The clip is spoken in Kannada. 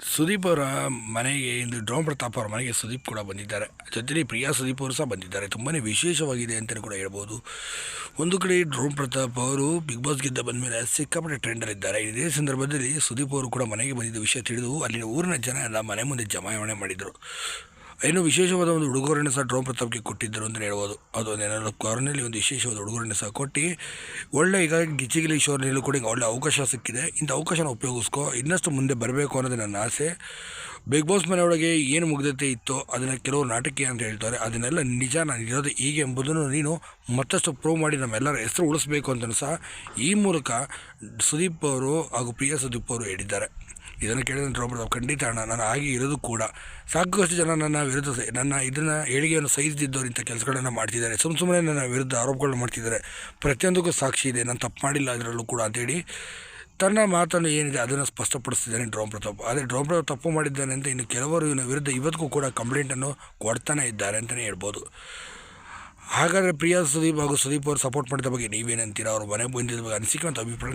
ಸುದೀಪ್ ಅವರ ಮನೆಗೆ ಇಂದು ಡ್ರೋಮ್ ಪ್ರತಾಪ್ ಅವರ ಮನೆಗೆ ಸುದೀಪ್ ಕೂಡ ಬಂದಿದ್ದಾರೆ. ಜೊತೆಗೆ ಪ್ರಿಯಾ ಸುದೀಪ್ ಅವರು ಸಹ ಬಂದಿದ್ದಾರೆ. ತುಂಬಾ ವಿಶೇಷವಾಗಿದೆ ಅಂತಲೇ ಕೂಡ ಹೇಳ್ಬೋದು. ಒಂದು ಕಡೆ ಡ್ರೋಮ್ ಪ್ರತಾಪ್ ಅವರು ಬಿಗ್ ಬಾಸ್ ಗೆದ್ದ ಬಂದ ಮೇಲೆ ಸಿಕ್ಕಾಪಟ್ಟೆ ಟ್ರೆಂಡಲ್ಲಿದ್ದಾರೆ ಇದೇ ಸಂದರ್ಭದಲ್ಲಿ ಸುದೀಪ್ ಅವರು ಕೂಡ ಮನೆಗೆ ಬಂದಿದ್ದ ವಿಷಯ ತಿಳಿದು ಅಲ್ಲಿನ ಊರಿನ ಜನ ಎಲ್ಲ ಮನೆ ಮುಂದೆ ಜಮಾವಣೆ ಮಾಡಿದರು. ಇನ್ನು ವಿಶೇಷವಾದ ಒಂದು ಉಡುಗೊರೆಯನ್ನು ಸಹ ಡ್ರೋನ್ ಪ್ರತಾಪ್ಗೆ ಕೊಟ್ಟಿದ್ದರು ಅಂತಲೇ ಹೇಳ್ಬೋದು. ಅದು ಏನಾದರೂ ಕಾರ್ನಲ್ಲಿ ಒಂದು ವಿಶೇಷವಾದ ಉಡುಗೊರೆಯನ್ನು ಸಹ ಕೊಟ್ಟು, ಒಳ್ಳೆ ಈಗ ಗಿಚ್ಚಿಗಿಲಿ ಶೋರ್ನಲ್ಲೂ ಕೂಡ ಒಳ್ಳೆ ಅವಕಾಶ ಸಿಕ್ಕಿದೆ. ಇಂಥ ಅವಕಾಶನ ಉಪಯೋಗಿಸ್ಕೊ, ಇನ್ನಷ್ಟು ಮುಂದೆ ಬರಬೇಕು ಅನ್ನೋದು ನನ್ನ ಆಸೆ. ಬಿಗ್ ಬಾಸ್ ಮನೆಯೊಳಗೆ ಏನು ಮುಗ್ಧತೆ ಇತ್ತೋ, ಅದನ್ನು ಕೆಲವರು ನಾಟಕೀಯ ಅಂತ ಹೇಳ್ತಾರೆ. ಅದನ್ನೆಲ್ಲ ನಿಜ ನಾನು ಇರೋದು ಹೀಗೆ ಎಂಬುದನ್ನು ನೀನು ಮತ್ತಷ್ಟು ಪ್ರೂವ್ ಮಾಡಿ ನಮ್ಮೆಲ್ಲರ ಹೆಸರು ಉಳಿಸ್ಬೇಕು ಅಂತಲೂ ಸಹ ಈ ಮೂಲಕ ಸುದೀಪ್ ಅವರು ಹಾಗೂ ಪ್ರಿಯಾ ಸುದೀಪ್ ಅವರು ಹೇಳಿದ್ದಾರೆ. ಇದನ್ನು ಕೇಳಿದ ಡ್ರೋನ್ ಖಂಡಿತ ಅಣ್ಣ, ನಾನು ಹಾಗೆ ಇರೋದು ಕೂಡ. ಸಾಕಷ್ಟು ಜನ ನನ್ನ ವಿರುದ್ಧ ನನ್ನ ಇದನ್ನು ಏಳಿಗೆಯನ್ನು ಸಹಿಸಿದ್ದವರು ಇಂಥ ಕೆಲಸಗಳನ್ನು ಮಾಡ್ತಿದ್ದಾರೆ. ಸುಮ್ಮ ಸುಮ್ಮನೆ ನನ್ನ ವಿರುದ್ಧ ಆರೋಪಗಳನ್ನ ಮಾಡ್ತಿದ್ದಾರೆ. ಪ್ರತಿಯೊಂದಕ್ಕೂ ಸಾಕ್ಷಿ ಇದೆ. ನಾನು ತಪ್ಪು ಮಾಡಿಲ್ಲ ಅದರಲ್ಲೂ ಕೂಡ ಅಂತೇಳಿ ತನ್ನ ಮಾತನ್ನು ಏನಿದೆ ಅದನ್ನು ಸ್ಪಷ್ಟಪಡಿಸ್ತಿದ್ದಾನೆ ಡ್ರೋಮ್ ಪ್ರತಾಪ್ ಆದರೆ ಡ್ರೋಮ್ ಪ್ರತಾಪ್ ತಪ್ಪು ಮಾಡಿದ್ದಾನೆ ಅಂತ ಇನ್ನು ಕೆಲವರು ಇವನ ವಿರುದ್ಧ ಇವತ್ತಿಗೂ ಕೂಡ ಕಂಪ್ಲೇಂಟನ್ನು ಕೊಡ್ತಾನೆ ಇದ್ದಾರೆ ಅಂತಲೇ ಹೇಳ್ಬೋದು. ಹಾಗಾದರೆ ಪ್ರಿಯಾ ಸುದೀಪ್ ಹಾಗೂ ಸುದೀಪ್ ಅವರು ಸಪೋರ್ಟ್ ಮಾಡಿದ ಬಗ್ಗೆ ನೀವೇನಂತೀರಾ? ಅವರು ಮನೆ ಬಂದಿದ್ದ ಬಗ್ಗೆ ಅನಿಸಿಕೆ ಅಂತ ಅಭಿಪ್ರಾಯ